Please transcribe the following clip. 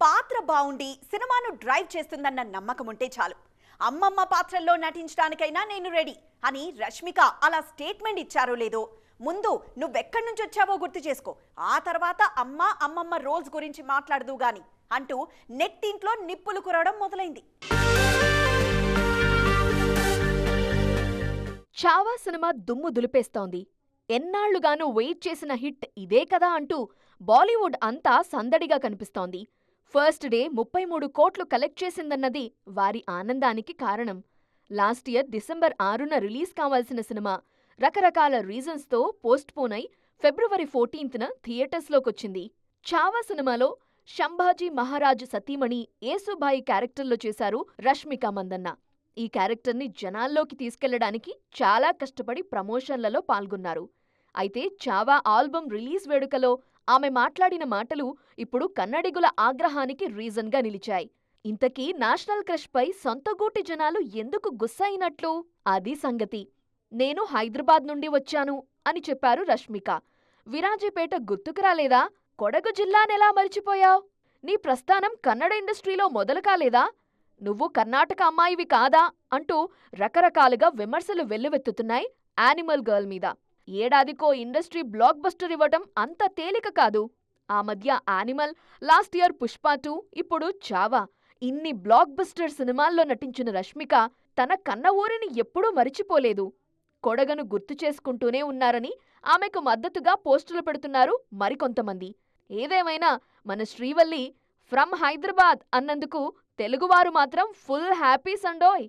పాత్ర బాగుండి సినిమాను డ్రైవ్ చేస్తుందన్న నమ్మకం ఉంటే చాలు. అమ్మమ్మ పాత్రల్లో నటించడానికైనా నేను రెడీ అని రష్మిక అలా స్టేట్మెంట్ ఇచ్చారో లేదో ముందు నువ్వెక్కడి నుంచి వచ్చావో గుర్తు చేసుకో. ఆ తర్వాత అమ్మ అమ్మమ్మ రోల్స్ గురించి మాట్లాడదు గాని అంటూ నెట్టింట్లో నిప్పులు కురవడం మొదలైంది. చావా సినిమా దుమ్ము దులిపేస్తోంది. ఎన్నాళ్ళుగానూ వెయిట్ చేసిన హిట్ ఇదే కదా అంటూ బాలీవుడ్ అంతా సందడిగా కనిపిస్తోంది. ఫస్ట్ డే ముప్పై మూడు కోట్లు కలెక్ట్ చేసిందన్నది వారి ఆనందానికి కారణం. లాస్ట్ ఇయర్ డిసెంబర్ ఆరున రిలీజ్ కావాల్సిన సినిమా. రకరకాల రీజన్స్తో పోస్ట్పోన్ అయి ఫిబ్రవరి ఫోర్టీన్త్న థియేటర్స్లోకొచ్చింది. చావా సినిమాలో శంభాజీ మహారాజ్ సతీమణి ఏసుబాయి క్యారెక్టర్లో చేశారు రష్మిక మందన్న. ఈ క్యారెక్టర్ని జనాల్లోకి తీసుకెళ్ళడానికి చాలా కష్టపడి ప్రమోషన్లలో పాల్గొన్నారు. అయితే చావా ఆల్బమ్ రిలీజ్ వేడుకలో ఆమె మాట్లాడిన మాటలు ఇప్పుడు కన్నడిగుల ఆగ్రహానికి రీజన్గా నిలిచాయి. ఇంతకీ నేషనల్ క్రష్పై సొంతగూటి జనాలు ఎందుకు గుస్సయినట్లు? అది సంగతి. నేను హైదరాబాద్ నుండి వచ్చాను అని చెప్పారు రష్మిక. విరాజీపేట గుర్తుకు రాలేదా? కొడగు జిల్లానెలా మరిచిపోయావు? నీ ప్రస్థానం కన్నడ ఇండస్ట్రీలో మొదలు కాలేదా? నువ్వు కర్ణాటక అమ్మాయివి కాదా? అంటూ రకరకాలుగా విమర్శలు వెల్లువెత్తుతున్నాయి యానిమల్ గర్ల్ మీద. ఏడాదికో ఇండస్ట్రీ బ్లాక్ బస్టర్ ఇవ్వటం అంత తేలిక కాదు. ఆ మధ్య Animal last year Pushpa two ఇప్పుడు చావా. ఇన్ని బ్లాక్ బస్టర్ సినిమాల్లో నటించిన రష్మిక తన కన్న ఊరిని ఎప్పుడూ మరిచిపోలేదు. కొడగను గుర్తు చేసుకుంటూనే ఉన్నారని ఆమెకు మద్దతుగా పోస్టులు పెడుతున్నారు మరికొంతమంది. ఏదేమైనా మన శ్రీవల్లి ఫ్రమ్ హైదరాబాద్ అన్నందుకు తెలుగువారు మాత్రం ఫుల్ హ్యాపీ సండోయ్!